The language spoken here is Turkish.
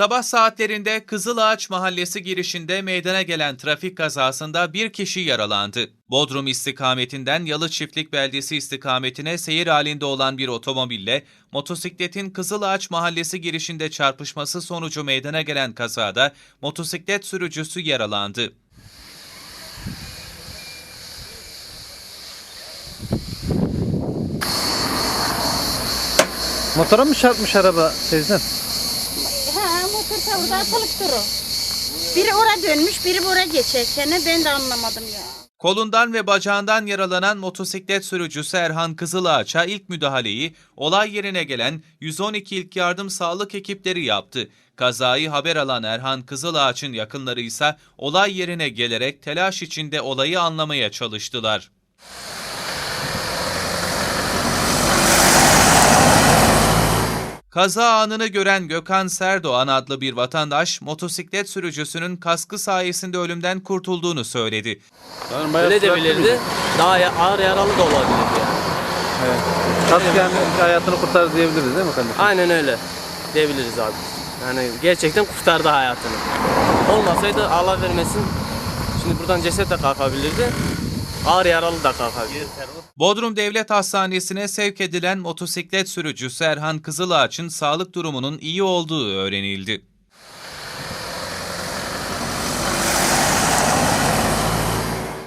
Sabah saatlerinde Kızılağaç Mahallesi girişinde meydana gelen trafik kazasında bir kişi yaralandı. Bodrum istikametinden Yalı Çiftlik Beldesi istikametine seyir halinde olan bir otomobille motosikletin Kızılağaç Mahallesi girişinde çarpışması sonucu meydana gelen kazada motosiklet sürücüsü yaralandı. Motora mı çarpmış araba teyzem? Ha motor tavırda atılık durur. Biri ora dönmüş, biri buraya geçerken ben de anlamadım ya. Kolundan ve bacağından yaralanan motosiklet sürücüsü Erhan Kızılağaç'a ilk müdahaleyi olay yerine gelen 112 ilk yardım sağlık ekipleri yaptı. Kazayı haber alan Erhan Kızılağaç'ın yakınları ise olay yerine gelerek telaş içinde olayı anlamaya çalıştılar. Kaza anını gören Gökhan Serdoğan adlı bir vatandaş motosiklet sürücüsünün kaskı sayesinde ölümden kurtulduğunu söyledi. Yani Öyle de bilirdi. Daha ağır yaralı da olabilirdi yani. Evet. Kask yani hayatını kurtardı diyebiliriz değil mi kardeşim? Aynen öyle diyebiliriz abi. Yani gerçekten kurtardı hayatını. Olmasaydı Allah vermesin. Şimdi buradan ceset de kalkabilirdi. Ağır yaralı da kalkabilirdi. Bodrum Devlet Hastanesi'ne sevk edilen motosiklet sürücüsü Erhan Kızılağaç'ın sağlık durumunun iyi olduğu öğrenildi.